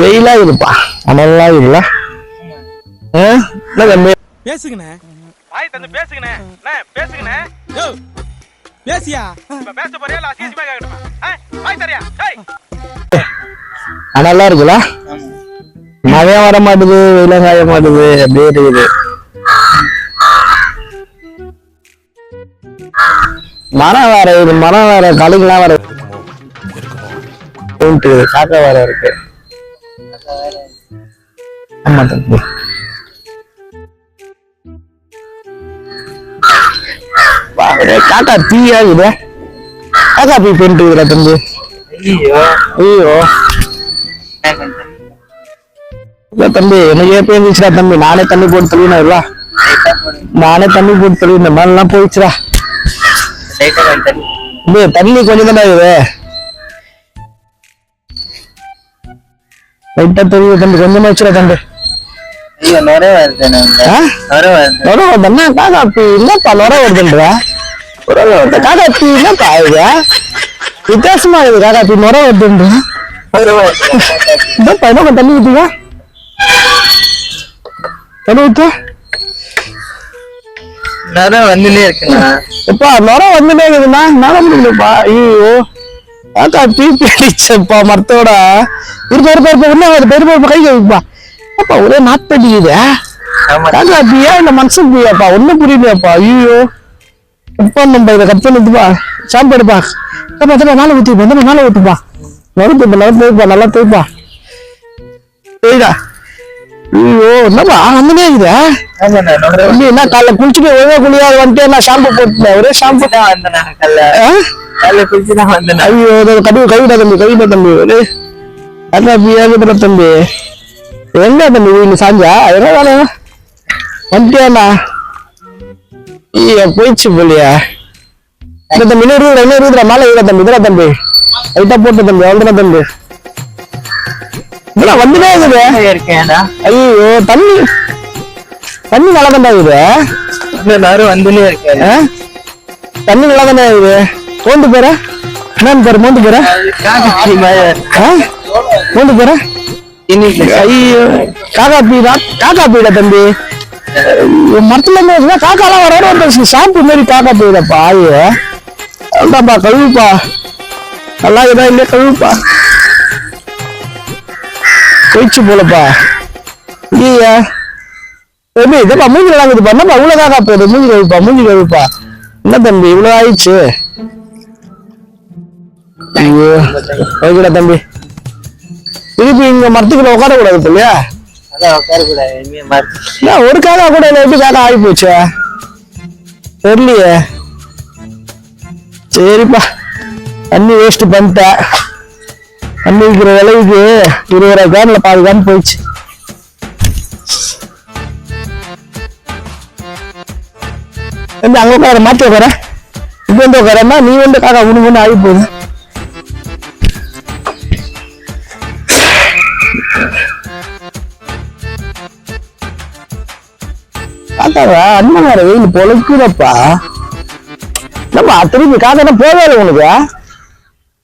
வெயிலா இருப்பா அனலா இல்ல பேசுங்கண்ணே. வாய் தந்து பேசுங்கண்ணே. பேசுங்கண்ணே. பேசியா? பேச போறியா? இல்ல அசியமா கேக்கணுமா வாய் தரியா? அனலா இருக்குல்ல? மழையும் வர மாட்டுது வெயிலும் காய மாட்டுது அப்படியே இருக்குது. மரம் வேற இது மரம் வேற கழுகுலாம் வேற உண்டு காக்கா வேற இருக்கு. ஆமா தம்பி. காக்கா தீயா இருக்குது காக்கா பீ பண்ணிட்டு இருக்கிற தம்பி. ஐயோ. இல்ல தம்பி எனக்கு ஏன் பேருந்துச்சுடா தம்பி? நானே தண்ணி போட்டு தெளிவினா நானே தண்ணி போட்டு தெளிவு இந்த மாதிரி எல்லாம் போயிடுச்சுடா. தம்பி தண்ணி கொஞ்சம் தானே இது லைட்டா தெரியுது தம்பி கொஞ்சமா வச்சுடா தம்பி? நுர வருது என்ன காக்கா அப்படி என்னப்பா நுர வருதுன்றா? காக்கா அப்படி என்னப்பா இது? வித்தியாசமா இருக்குது காக்கா அப்படி நுர வருதுன்றா இதப்பா என்ன தண்ணி ஊத்துங்க தண்ணி ஊத்து. வந்துனே இருக்குண்ணா எப்பா நுர வந்துட்டே இருக்குதுண்ணா. நட முடியலப்பா. ஐயோ காக்கா பீப்பி அடிச்சப்பா மரத்தோட. இருப்பா இருப்பா இருப்பா என்ன ஒரு பெருப்பா கை வைப்பா அப்பா ஒரே நாத்தடிக்குது ஆமா. காக்கா பீயா இல்ல மனுஷன் பீயாப்பா ஒண்ணும் புரியலையாப்பா. ஐயோ எப்பா நம்ம இதை கட் பண்ணிட்டுப்பா சாம்பு எடுப்பா தப்பா தப்பா மேல ஊத்திப்பா. தப்பா மேல ஊத்துப்பா. நறுத்துப்பா நல்லா தேய்ப்பா நல்லா தேய்ப்பா. தேய்டா ஐயோ என்னப்பா? வந்துனே இருக்குது. நுர என்ன காலைல குளிச்சுட்டு ஒழுங்கா குளியாது வந்துட்டு நான் ஷாம்பு போட்டுட்டேன் ஒரே ஷாம்பு தான் வந்தேண்ணா கல்ல. கல்ல குளிச்சு தான் வந்தேண்ணா. ஐயோ கழுவு கைவிட தம்பி கைவிட தம்பி ஒரே அதான் தம்பி. எங்க தம்பி வீடு சாஞ்சா? என்ன வேலை வந்துட்டியாண்ணா ஐயோ போயிடுச்சு போலியா. இந்த தம்பி இன்னும் இருபது இன்னும் இருபது மேலே இருபது தம்பி இதா தம்பி. லைட்டா போட்டு தம்பி அவ்வளோதான் தம்பி. இதெல்லாம் வந்துட்டே இருக்குது. ஐயோ தண்ணி. தண்ணி நல்லா தான்டா இந்த நுர வந்துனே இருக்கேன்? தண்ணி நல்லா தானே இருக்குது. மோந்து போற? என்னன்னு பாரு? மோந்து போற? இன்னைக்கு ஐயோ காக்கா பீடா காக்கா பீடா தம்பி. மரத்துல இருந்து காக்காலாம் வர வர ஷாம்பு மாதிரி காக்கா பீடப்பா ஆயு. அதான்ப்பா கழுவுப்பா. நல்லா இதா இல்லையா கழுவுப்பா? போயிடுச்சு போலப்பா. ஐயா தம்பி இதப்பா மூஞ்சி நல்லாங்குதுப்பா என்னப்பா இவ்வளவு காக்கா போகுது? மூஞ்சி கழுவுப்பா மூஞ்சி கழுவுப்பா. என்ன தம்பி இவ்வளவு ஆயிடுச்சு? ஓகேடா தம்பி. திருப்பி இங்க மரத்துக்குள்ள இல்லையா உட்காரக்கூடாது. ஏன் ஒரு காக்கா கூட இல்லை எப்படி காக்கா ஆகி போச்சு? தெரியலையே. சரிப்பா. தண்ணி வேஸ்ட் பண்ணிட்டேன். தண்ணி விற்கிற விலைக்கு இருபதாயிரம் கேன்ல பாதி கேன் போயிடுச்சு. தம்பி அங்க உட்கார மாத்தி உட்கார இது வந்து உட்காரமா நீ வந்து காக்கா ஒண்ணு ஆகி போகுது. காக்காவா அண்ணன் வேற வெயில் பொழைக்குதப்பா. என்னப்பா திருப்பி காக்கா இல்லை உனக்கு?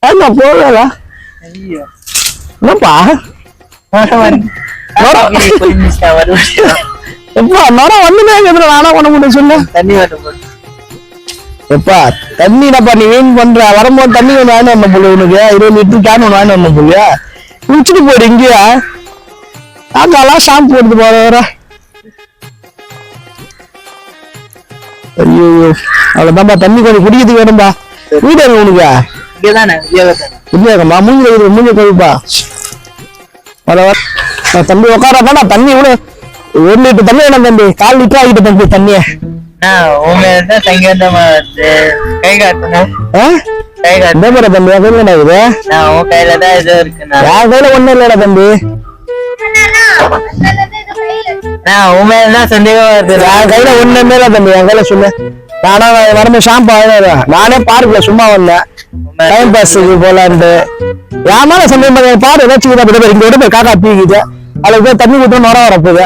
ஏன்பா போவே இல்லை ஐயோ. என்னப்பா? எப்பா வந்துனே இருக்குது நானா பண்ண முடியும் சொல்லு. தண்ணி போட்டு எப்பா தண்ணி என்னப்பா நீ வீண் பண்ற. வரும்போது தண்ணி ஒன்று வாங்கி வரணும் போல உனக்கு. இருபது லிட்டர் கேன் ஒன்று வாங்கி வரணும் போலியா குளிச்சுட்டு போயிடு இங்கேயா. காக்காலாம் ஷாம்பு போட்டு போற வர ஐயோ அவ்வளோதான்ப்பா தண்ணி கொஞ்சம் குடிக்கிறதுக்கு வேணும்பா. வீடு எங்க உனக்கு? இல்லையாக்கம்மா மூஞ்சி மூஞ்சி நான் தம்பி உட்காரப்பா நான் தண்ணி இவ்வளோ ஒரு லிட்டர் தண்ணி வேணும் தம்பி. கால் லிட்டர் ஆகிட்டு தம்பி தண்ணியை. தான் சங்கீதமா கை காட்டுனேன் ஆ? கை காட்டு என்ன பண்ண தம்பி அது என்ன நான் உன் கையில தான் ஏதோ இருக்குண்ணா. என் கையில ஒண்ணும் இல்லடா தம்பி. தான் சந்தேகம் வருது. என் கையில ஒண்ணுமே இல்ல தம்பி என் கையில சொல்லு நானா வரும்போது ஷாம்பு நானே பார்க்கல சும்மா வந்தேன். டைம் பாஸுக்கு போலான்ட்டு. என் மேல சந்தேகம் பாரு ஏதாச்சும் இதா போய் இங்க விட போய் காக்கா பீக்குது அதுக்கு போய் தண்ணி ஊற்ற நுர வரப்போகுது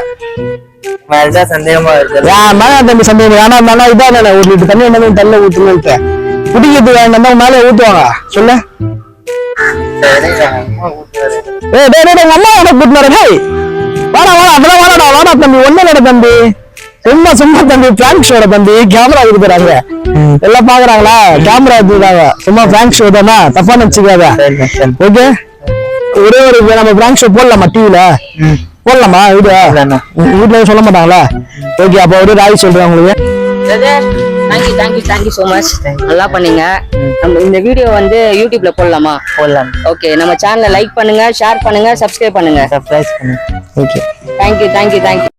சந்தேகமா வருது. என் மேல தம்பி சந்தேகம். ஏன்னா இதான் ஒரு லிட்டர் தண்ணி என்ன தண்ணி ஊற்றணும்ட்டு குடிக்கிறதுக்கு வேண்டாம் மேலே ஊற்றுவாங்க சொல்லு. டேய் டேய் உங்க அம்மா வரேன் டேய். வாடா வாடா அதெல்லாம் வாடா வாடா தம்பி. ஒண்ணு இல்லடா தம்பி. சும்மா சும்மா தம்பி. பிராங்க் ஷோட தம்பி. கேமரா இருக்குறாங்க எல்லாம் பாக்குறாங்களா? கேமரா எடுத்துக்காங்க சும்மா பிராங்க் ஷோ தானா? தப்பா நினைச்சுக்காத. ஓகே ஒரே ஒரு நம்ம பிராங்க் ஷோ போடலாமா டிவில போடலாமா போடலாம்ண்ணா. வீட்டுல சொல்ல மாட்டாங்களா? ஓகே அப்ப ஒரு ராய் சொல்றேன் உங்களுக்கு. Thank you thank you thank you so much நல்லா பண்ணீங்க. நம்ம இந்த வீடியோ வந்து யூடியூப்ல போடலாமா? போடலாம். ஓகே நம்ம சேனலை லைக் பண்ணுங்க ஷேர் பண்ணுங்க சப்ஸ்கிரைப் பண்ணுங்க. சர்ப்ரைஸ் பண்ணு ஓகே தேங்க்யூ தேங்க்யூ தேங்க்யூ